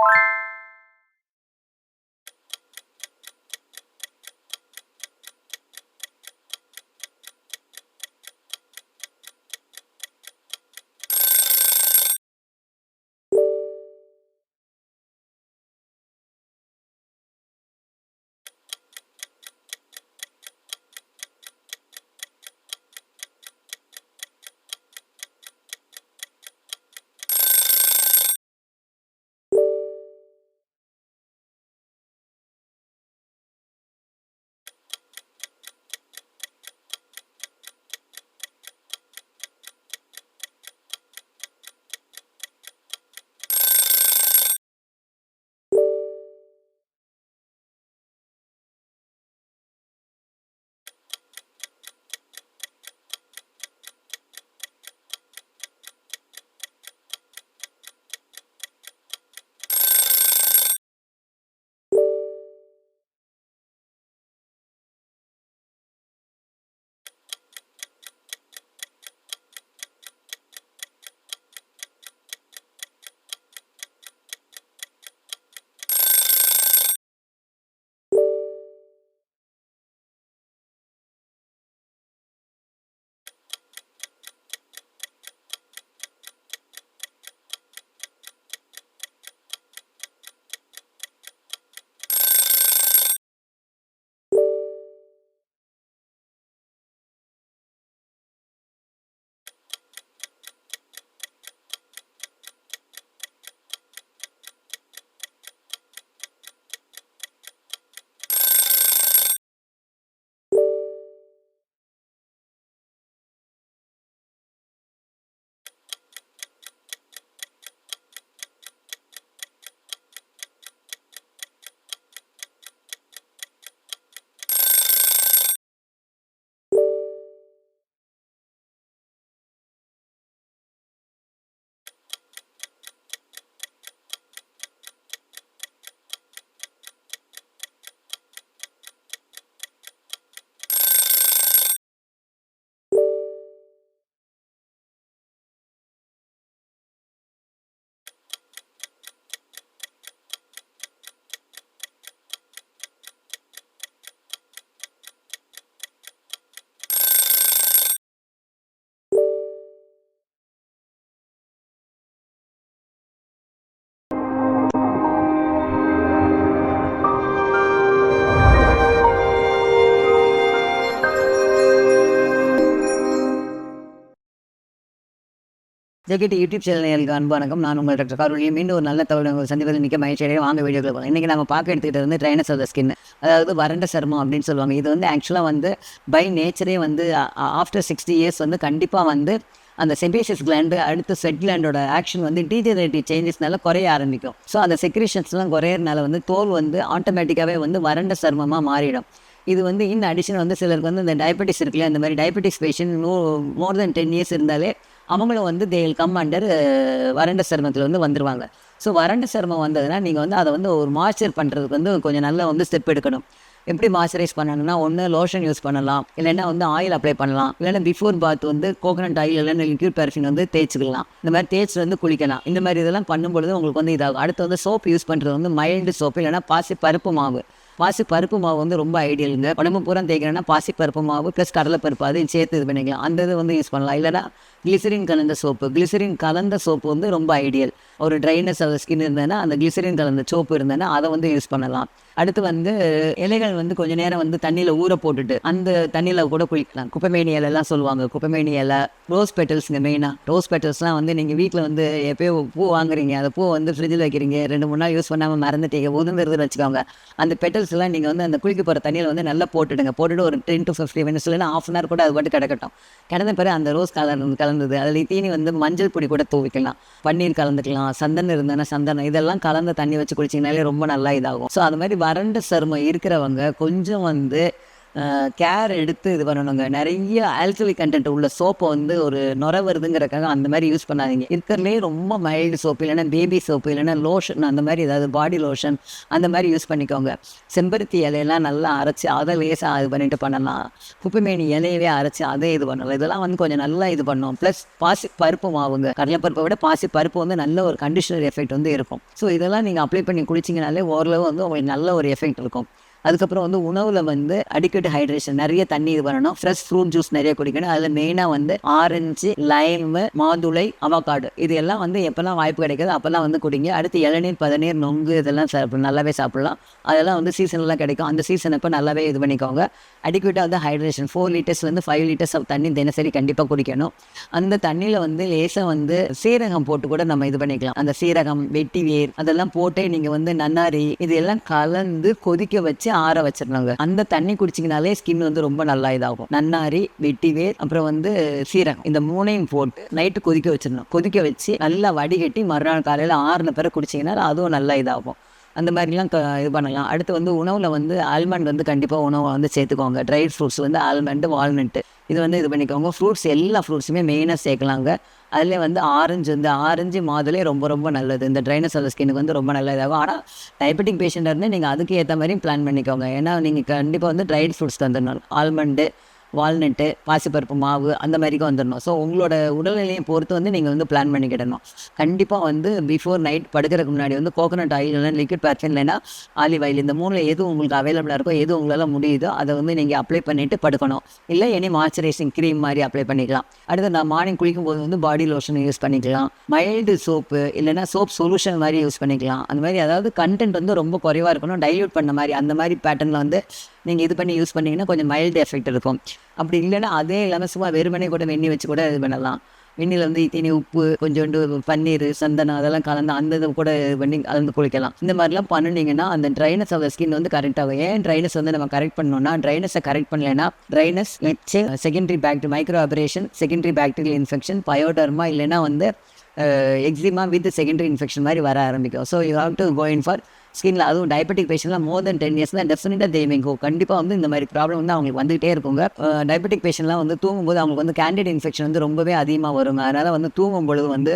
you ஜெகட்டி YouTube சேனலுக்கு அன்பு வணக்கம். நான் உங்கள் டாக்டர் காரொலியை மீண்டும் ஒரு நல்ல தகவல் சந்திப்பதில் மிக்க மகிழ்ச்சியடைய வாங்க வீடியோக்கள் போகலாம் இன்றைக்கி நம்ம பார்க்க எடுத்துக்கிட்டது வந்து ட்ரைனஸ் ஆஃப் த ஸ்கின் அதாவது வறண்ட சர்மம் அப்படின்னு சொல்லுவாங்க. இது வந்து ஆக்சுவலாக வந்து பை நேச்சரே வந்து ஆஃப்டர் சிக்ஸ்டி இயர்ஸ் வந்து கண்டிப்பாக வந்து அந்த செபேசியஸ் கிளாண்டு அடுத்து செட் கிளாண்டோட ஆக்ஷன் வந்து டீஜெனரேட்டிவ் சேஞ்சஸ்னால குறைய ஆரம்பிக்கும். ஸோ அந்த செக்ரேஷன்ஸ்லாம் குறையறனால வந்து தோல் வந்து ஆட்டோமேட்டிக்காகவே வந்து வறண்ட சர்மமாக மாறிடும். இது வந்து இந்த அடிஷன் வந்து சிலருக்கு வந்து இந்த டயபெட்டிஸ் இருக்குல்ல இந்த மாதிரி diabetes patient more than ten years இருந்தாலே அவங்களும் வந்து தேல் கம் அண்டர் வறண்ட சருமத்தில் வந்து வந்துடுவாங்க ஸோ வறண்ட சருமம் வந்ததுன்னா நீங்கள் வந்து அதை வந்து ஒரு மாய்ச்சர் பண்ணுறதுக்கு வந்து கொஞ்சம் நல்லா வந்து ஸ்டெப் எடுக்கணும். எப்படி மாய்ச்சரைஸ் பண்ணணும்னா ஒன்று லோஷன் யூஸ் பண்ணலாம். இல்லைன்னா வந்து ஆயில் அப்ளை பண்ணலாம். இல்லைன்னா பிஃபோர் பாத் வந்து கோகனட் ஆயில் இல்லைன்னா லிக்யூட் பெர்ஃபின் வந்து தேய்ச்சிக்கலாம். இந்த மாதிரி தேய்ச்சி வந்து குளிக்கலாம். இந்த மாதிரி இதெல்லாம் பண்ணும்பொழுது உங்களுக்கு வந்து இதாகும். அடுத்து வந்து சோப் யூஸ் பண்ணுறது வந்து மைல்டு சோப்பு இல்லைன்னா பாசி பருப்பு மாவு. பாசி பருப்பு மாவு வந்து ரொம்ப ஐடியலுங்க உடம்பு பூரா தேய்க்கணும்னா பாசி பருப்பு மாவு ப்ளஸ் கடலைப்பருப்பு அதையும் சேர்த்து இது பண்ணிக்கலாம். அந்த இது வந்து யூஸ் பண்ணலாம். இல்லைன்னா கிளிசரின் கலந்த சோப்பு கிளிசரின் கலந்த சோப்பு வந்து ரொம்ப ஐடியல் ஒரு ட்ரைனஸ் ஆஃப் ஸ்கின் இருந்ததுன்னா அந்த கிளிசரின் கலந்த சோப்பு இருந்ததுன்னா அதை வந்து யூஸ் பண்ணலாம். அடுத்து வந்து இலைகள் வந்து கொஞ்ச நேரம் வந்து தண்ணியில் ஊற போட்டுட்டு அந்த தண்ணியில் கூட குளிக்கலாம். குப்பைமேனி இலைலாம் சொல்லுவாங்க. குப்பைமேனி இலை ரோஸ் பெட்டல்ஸுங்க மெயினாக ரோஸ் பெட்டல்ஸ்லாம் வந்து நீங்கள் வீட்டில் வந்து எப்போயோ பூ வாங்குறீங்க. அந்த பூ வந்து ஃப்ரிட்ஜில் வைக்கிறீங்க. ரெண்டு மூணு நாள் யூஸ் பண்ணாமல் மறந்துட்டீங்க. உதிர்ந்துருதுன்னு வச்சுக்கோங்க. அந்த பெட்டல்ஸ்லாம் நீங்கள் வந்து அந்த குளிக்க போகிற தண்ணியில் வந்து நல்லா போட்டுடுங்க. போட்டுட்டு ஒரு டென் டு ஃபிஃப்டி மினிட்ஸ் இல்லைனா ஆஃப் அன் ஹவர் கூட அது மட்டும் கிடக்கட்டும். கிடந்த பிறகு அந்த ரோஸ் கலர் கலந்தது. அதில் தீனி வந்து மஞ்சள் பொடி கூட தூவிக்கலாம். பன்னீர் கலந்துக்கலாம். சந்தனம் இருந்ததுன்னா சந்தனம். இதெல்லாம் கலந்த தண்ணி வச்சு குளிச்சிங்கனாலே ரொம்ப நல்லா இதாகும். ஸோ அது மாதிரி வறண்ட சருமம் இருக்கிறவங்க கொஞ்சம் வந்து கேர் எடுத்து இது பண்ணணுங்க. நிறைய ஆல்கலி கண்டென்ட் உள்ள சோப்பை வந்து ஒரு நுர வருதுங்கிறக்காக அந்த மாதிரி யூஸ் பண்ணாதீங்க. இருக்கிறதுலே ரொம்ப மைல்டு சோப்பு இல்லைன்னா பேபி சோப்பு இல்லைன்னா லோஷன் அந்த மாதிரி ஏதாவது பாடி லோஷன் அந்த மாதிரி யூஸ் பண்ணிக்கோங்க. செம்பருத்தி இலையெல்லாம் நல்லா அரைச்சி அதை லேசாக இது பண்ணிட்டு பண்ணலாம். குப்பைமேனி இலையவே அரைச்சி அதை இது பண்ணலாம். இதெல்லாம் வந்து கொஞ்சம் நல்லா இது பண்ணும். ப்ளஸ் பாசி பருப்பு மாவுங்க. கடலைப்பருப்பை விட பாசி பருப்பு வந்து நல்ல ஒரு கண்டிஷனர் எஃபெக்ட் வந்து இருக்கும். ஸோ இதெல்லாம் நீங்கள் அப்ளை பண்ணி குளிச்சிங்கனாலே ஓரளவு வந்து உங்களுக்கு நல்ல ஒரு எஃபெக்ட் இருக்கும். அதுக்கப்புறம் வந்து உணவில் வந்து அடிக்கடி ஹைட்ரேஷன் நிறைய தண்ணி இது பண்ணணும் ஃப்ரெஷ் ஃப்ரூட் ஜூஸ் நிறைய குடிக்கணும். அதில் மெயினாக வந்து ஆரஞ்சு லைம் மாதுளை அவகாடு இது எல்லாம் வந்து எப்போல்லாம் வாய்ப்பு கிடைக்குது அப்போல்லாம் வந்து குடிங்க. அடுத்து இளநீர் பதநீர் நொங்கு இதெல்லாம் நல்லாவே சாப்பிடலாம். அதெல்லாம் வந்து சீசன்லாம் கிடைக்கும். அந்த சீசன் அப்போ நல்லாவே இது பண்ணிக்கோங்க. அடிக்கடி வந்து ஹைட்ரேஷன் ஃபோர் லிட்டர்ஸ்லேருந்து ஃபைவ் லிட்டர்ஸ் ஆஃப் தண்ணி தினசரி கண்டிப்பாக குடிக்கணும். அந்த தண்ணியில் வந்து லேசாக வந்து சீரகம் போட்டு கூட நம்ம இது பண்ணிக்கலாம். அந்த சீரகம் வெட்டி வேர் அதெல்லாம் போட்டே நீங்கள் வந்து நன்னாரி இது எல்லாம் கலந்து கொதிக்க வச்சு ஆற வச்சிருந்தாங்க அந்த தண்ணி குடிச்சிங்கனாலே ஸ்கின் வந்து ரொம்ப நல்லா இதாகும். நன்னாரி வெட்டிவேர் அப்புறம் வந்து சீரகம். இந்த மூணையும் போட்டு நைட்டு கொதிக்க வச்சிடணும். கொதிக்க வச்சு நல்லா வடிகட்டி மறுநாள் காலையில் ஆறுன பிறகு குடிச்சிங்கன்னா அதுவும் நல்லா இதாகும். அந்த மாதிரிலாம் க இது பண்ணலாம். அடுத்து வந்து உணவில் வந்து ஆல்மண்ட் வந்து கண்டிப்பாக உணவை வந்து சேர்த்துக்கோங்க. ட்ரை ஃப்ரூட்ஸ் வந்து ஆல்மண்டு வால்நட்டு இது வந்து இது பண்ணிக்கோங்க. ஃப்ரூட்ஸ் எல்லா ஃப்ரூட்ஸுமே மெயினாக சேர்க்கலாங்க. அதில் வந்து ஆரஞ்சு வந்து ஆரஞ்சு மாதுளை ரொம்ப ரொம்ப நல்லது. இந்த ட்ரைனஸ் ஆஃப் ஸ்கின்னுக்கு வந்து ரொம்ப நல்லதாகும். ஆனால் டயபெட்டிக் பேஷண்ட்டாக இருந்து நீங்கள் அதுக்கு ஏற்ற மாதிரி பிளான் பண்ணிக்கோங்க. ஏன்னா நீங்கள் கண்டிப்பாக வந்து ட்ரைட் ஃப்ரூட்ஸ் தந்துடணும். ஆல்மண்டு வால்நட்டு பாசிப்பருப்பு மாவு அந்த மாதிரிக்கு வந்துடணும். ஸோ உங்களோட உடல்நிலையை பொறுத்து வந்து நீங்கள் வந்து பிளான் பண்ணிக்கிடணும். கண்டிப்பாக வந்து பிஃபோர் நைட் படுக்கிறதுக்கு முன்னாடி வந்து கோகனட் ஆயில் இல்லைனா லிக்விட் பேர்ஃபின் இல்லைனா ஆலிவ் ஆயில் இந்த மூணில் எது உங்களுக்கு அவைலபிளாக இருக்கோ எது உங்களால் முடியுதோ அதை வந்து நீங்கள் அப்ளை பண்ணிவிட்டு படுக்கணும். இல்லை எனி மாய்ச்சரைசிங் க்ரீம் மாதிரி அப்ளை பண்ணிக்கலாம். அடுத்து நான் மார்னிங் குளிக்கும் போது வந்து பாடி லோஷன் யூஸ் பண்ணிக்கலாம். மைல்டு சோப்பு இல்லைனா சோப் சொல்யூஷன் மாதிரி யூஸ் பண்ணிக்கலாம். அந்த மாதிரி அதாவது கண்டென்ட் வந்து ரொம்ப குறைவாக இருக்கணும். டைல்யூட் பண்ண மாதிரி அந்த மாதிரி பேட்டர்னில் வந்து நீங்கள் இது பண்ணி யூஸ் பண்ணீங்கன்னா கொஞ்சம் மைல்டு எஃபெக்ட் இருக்கும். அப்படி இல்லைன்னா அதே இல்லாமல் சும்மா வெறுமனே கூட வெண்ணி வச்சு கூட இது பண்ணலாம். வெண்ணில் வந்து இத்தனி உப்பு கொஞ்சோண்டு பன்னீர் சந்தனம் அதெல்லாம் கலந்து அந்த இது கூட பண்ணி கலந்து குளிக்கலாம். இந்த மாதிரிலாம் பண்ணினீங்கன்னா அந்த ட்ரைனஸ் ஆஃப் ஸ்கின் வந்து கரெக்ட் ஆகும். ஏன் ட்ரைனஸ் வந்து நம்ம கரெக்ட் பண்ணோம்னா ட்ரைனஸை கரெக்ட் பண்ணலைன்னா dryness நெச்சு secondary bacteria micro operation secondary bacterial infection pyoderma இல்லைன்னா வந்து எக்ஸிமா வித் செகண்டரி இன்ஃபெக்ஷன் மாதிரி வர ஆரம்பிக்கும். So you have to go in for ஸ்கின்ல அதுவும் டயபெட்டிக் பேஷண்ட்லாம் மோர் தென் டென் இயர்ஸ் தான் டெஃபினட்டாக தேவைங்கோ கண்டிப்பாக வந்து இந்த மாதிரி ப்ராப்ளம் வந்து அவங்களுக்கு வந்துகிட்டே இருக்குங்க. டயபெட்டிக் பேஷண்ட்லாம் வந்து தூங்கும்போது அவங்களுக்கு வந்து கேண்டிட் இன்ஃபெக்ஷன் வந்து ரொம்பவே அதிகமாக வரும். அதனால் வந்து தூங்கும் பொழுது வந்து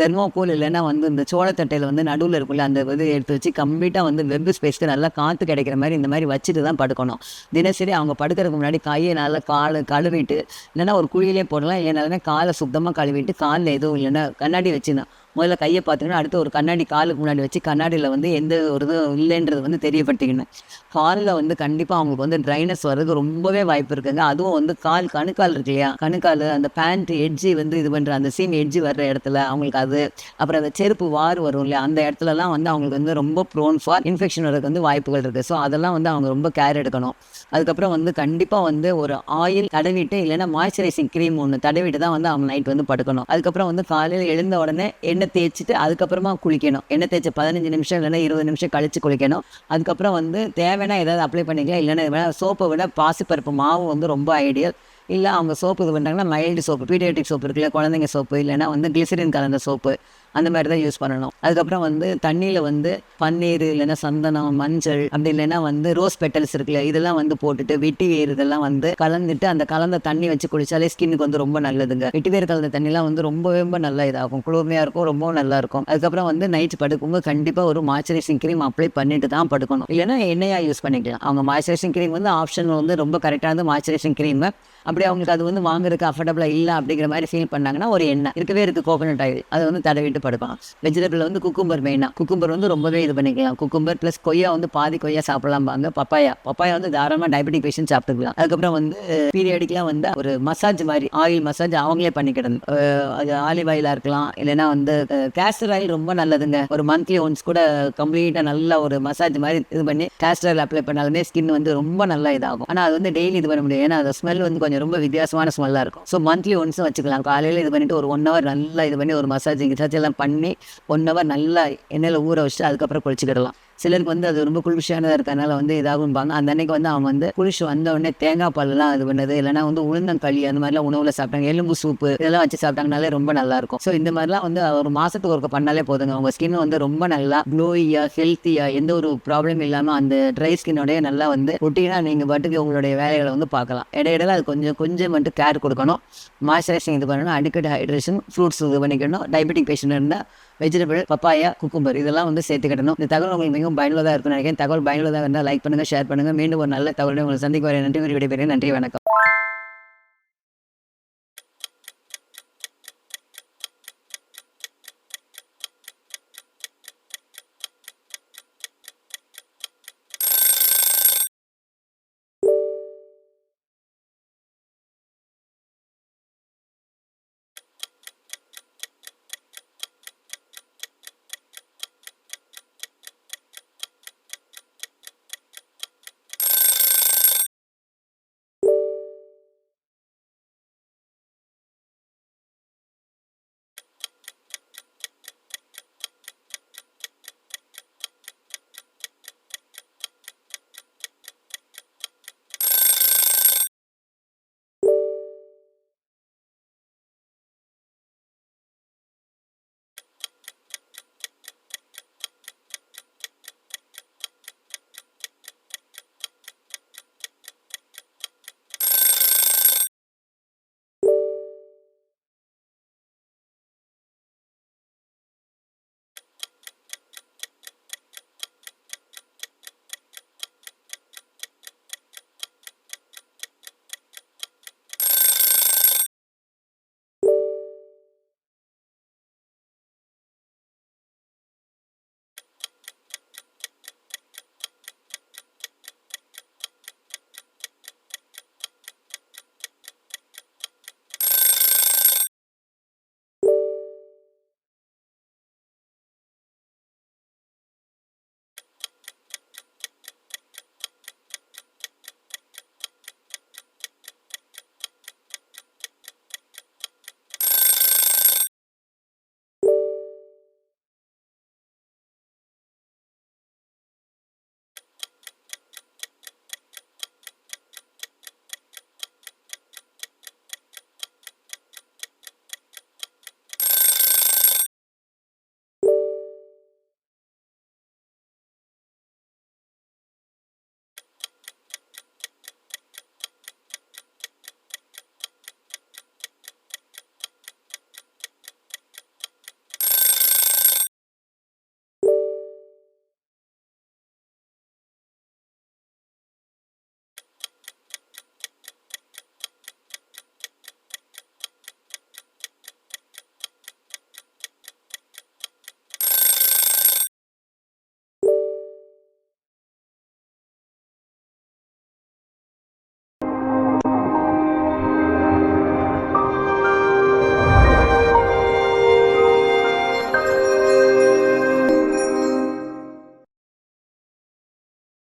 தெர்மோகோல் இல்லைன்னா வந்து இந்த சோளத்தட்டையில் வந்து நடுவில் இருக்குல்ல அந்த இது எடுத்து வச்சு கம்ப்ளீட்டாக வந்து வெப் ஸ்பேஸ்க்கு நல்லா காற்று கிடைக்கிற மாதிரி இந்த மாதிரி வச்சுட்டு தான் படுக்கணும். தினசரி அவங்க படுக்கிறதுக்கு முன்னாடி கையை நல்லா கால் கழுவிட்டு இல்லைன்னா ஒரு குழியிலே போடலாம். ஏன்னாலுமே காலை சுத்தமாக கழுவிட்டு காலில் எதுவும் இல்லைன்னா கண்ணாடி வச்சுதான். முதல்ல கையை பார்த்தீங்கன்னா அடுத்து ஒரு கண்ணாடி காலுக்கு முன்னாடி வச்சு கண்ணாடியில் வந்து எந்த ஒரு இதுவும் இல்லைன்றது வந்து தெரியப்படுத்திக்கணும். காலில் வந்து கண்டிப்பாக அவங்களுக்கு வந்து ட்ரைனஸ் வர்றதுக்கு ரொம்பவே வாய்ப்பு இருக்குங்க. அதுவும் வந்து கால் கணுக்கால் இருக்கு இல்லையா? கணுக்கால் அந்த பேண்ட் எட்ஜி வந்து இது பண்ணுற அந்த சீம் எட்ஜி வர்ற இடத்துல அவங்களுக்கு அது. அப்புறம் அந்த செருப்பு வார் வரும் இல்லையா? அந்த இடத்துலலாம் வந்து அவங்களுக்கு வந்து ரொம்ப ப்ரோன் ஃபார் இன்ஃபெக்ஷன் வரதுக்கு வந்து வாய்ப்புகள் இருக்குது ஸோ அதெல்லாம் வந்து அவங்க ரொம்ப கேர் எடுக்கணும். அதுக்கப்புறம் வந்து கண்டிப்பாக வந்து ஒரு ஆயில் தடவிட்டு இல்லைன்னா மாய்ஸ்சரைசிங் க்ரீம் ஒன்று தடவிட்டு தான் வந்து அவங்க நைட் வந்து படுக்கணும். அதுக்கப்புறம் வந்து காலையில் எழுந்த உடனே எண்ணெய் தேய்ச்சிட்டு அதுக்கப்புறமா குளிக்கணும். எண்ணெய் தேய்ச்சி பதினஞ்சு நிமிஷம் இல்லைன்னா இருபது நிமிஷம் கழிச்சு குளிக்கணும். அதுக்கப்புறம் வந்து தேவைன்னா ஏதாவது அப்ளை பண்ணிக்கலாம். இல்லைன்னா சோப்பை விட பாசிப்பருப்பு மாவு வந்து ரொம்ப ஐடியல் இல்லை அவங்க சோப்பு இது பண்ணுறாங்கன்னா மைல்டு சோப்பு பீடியாட்டிக் சோப்பு இருக்குல்ல குழந்தைங்க சோப்பு இல்லைன்னா வந்து கிளிசரின் கலந்த சோப்பு. அந்த மாதிரி தான் யூஸ் பண்ணணும். அதுக்கப்புறம் வந்து தண்ணியில் வந்து பன்னீர் இல்லைன்னா சந்தனம் மஞ்சள் அப்படி இல்லைன்னா வந்து ரோஸ் பெட்டல்ஸ் இருக்குல்ல இதெல்லாம் வந்து போட்டுட்டு வெட்டி வேர் இதெல்லாம் வந்து கலந்துட்டு அந்த கலந்த தண்ணி வச்சு குளிச்சாலே ஸ்கின்னுக்கு வந்து ரொம்ப நல்லதுங்க. வெட்டி வேர் கலந்த தண்ணிலாம் வந்து ரொம்ப ரொம்ப நல்லா இதாகும். குளுமையாக இருக்கும் ரொம்பவும் நல்லா இருக்கும். அதுக்கப்புறம் வந்து நைட் படுக்கும்போது கண்டிப்பாக ஒரு மாய்ச்சரைசிங் க்ரீம் அப்ளை பண்ணிட்டு தான் படுக்கணும். இல்லைன்னா எண்ணெயாக யூஸ் பண்ணிக்கலாம். அவங்க மாய்ச்சரைசிங் க்ரீம் வந்து ஆப்ஷன் வந்து ரொம்ப கரெக்டாக கரெக்டானது மாய்ச்சரைசிங் க்ரீமை அப்படி அவங்களுக்கு அது வந்து வாங்குறதுக்கு அஃபர்டபுளாக இல்லை அப்படிங்கிற மாதிரி ஃபீல் பண்ணாங்கன்னா ஒரு எண்ணெய் இருக்கவே இருக்குது கோகோனட் ஆயில் அதை வந்து தடவிட்டு படுப்பான். வெஜிடபிள் வந்து குக்கும்பர் மெயினாக குக்கும்பர் வந்து ரொம்பவே இது பண்ணிக்கலாம். குக்கும்பர் ப்ளஸ் கொய்யா வந்து பாதி கொய்யா சாப்பிடலாம் பாங்க பப்பாயா. பப்பாயா வந்து தாராளமாக டயபெட்டிக் பேஷண்ட் சாப்பிட்டுக்கலாம். அதுக்கப்புறம் வந்து பீரியடிக்கெலாம் வந்து ஒரு மசாஜ் மாதிரி ஆயில் மசாஜ் அவங்களே பண்ணிக்கிடணும் அது ஆலிவ் ஆயிலாக இருக்கலாம். இல்லைன்னா வந்து கேஸ்டர் ஆயில் ரொம்ப நல்லதுங்க. ஒரு மந்த்லி ஒன்ஸ் கூட கம்ப்ளீட்டாக நல்ல ஒரு மசாஜ் மாதிரி இது பண்ணி கேஸ்டர் ஆயில் அப்ளை பண்ணாலுமே ஸ்கின் வந்து ரொம்ப நல்லா இதாகும். ஆனால் அது வந்து டெய்லி இது பண்ண முடியும் ஏன்னா அந்த ஸ்மெல் வந்து கொஞ்சம் ரொம்ப வித்தியாசமான ஸ்மெல்லாக இருக்கும். ஸோ மந்த்லி ஒன்ஸ் வச்சுக்கலாம். காலையில் இது பண்ணிட்டு ஒரு ஒன் ஹவர் நல்லா இது பண்ணி ஒரு மசாஜ் கிசாஜ் எல்லாம் பண்ணி ஒன் ஹவர் நல்லா எண்ணெயில் ஊற வச்சுட்டு அதுக்கப்புறம் குளிச்சுக்கிடலாம். சிலருக்கு வந்து அது ரொம்ப குளிர்ச்சியானதாக இருக்கிறதுனால வந்து இதாகும்பாங்க. அந்த அன்னைக்கு வந்து அவங்க வந்து குளிச்சு வந்த உடனே தேங்காய் பால்லாம் இது பண்ணது. இல்லைனா வந்து உளுந்தங்களி அந்த மாதிரிலாம் உணவில் சாப்பிட்டாங்க. எலும்பு சூப்பு இதெல்லாம் வச்சு சாப்பிட்டாங்கனாலே ரொம்ப நல்லா இருக்கும் ஸோ இந்த மாதிரிலாம் வந்து ஒரு மாசத்துக்கு ஒருக்க பண்ணாலே போதுங்க. உங்க ஸ்கின் வந்து ரொம்ப நல்லா க்ளோயியா ஹெல்த்தியா எந்த ஒரு ப்ராப்ளம் இல்லாமல் அந்த ட்ரை ஸ்கின்னோடய நல்லா வந்து ரொட்டீனாக நீங்கள் பாட்டுக்கு உங்களுடைய வேலைகளை வந்து பார்க்கலாம். இடையிடையில அது கொஞ்சம் கொஞ்சம் மட்டும் கேர் கொடுக்கணும். மாய்ஸ்சரைசிங் இது பண்ணணும். அடிக்கடி ஹைட்ரேஷன் ஃப்ரூட்ஸ் இது பண்ணிக்கணும். டயபெட்டிக் பேஷண்ட் இருந்தால் வெஜிடபிள் பப்பாயா குக்கும்பர் இதெல்லாம் வந்து சேர்த்துக்கிடணும் இந்த தகவல் உங்களுக்கு மிகவும் பயனுள்ளதாக இருக்கும் நினைக்கிறேன். தகவல் பயனுள்ளதாக இருந்தால் லைக் பண்ணுங்கள் ஷேர் பண்ணுங்கள் மீண்டும் ஒரு நல்ல தகவலை உங்களை சந்திக்க வர நன்றி விடைபெறுகிறேன். நன்றி வணக்கம்.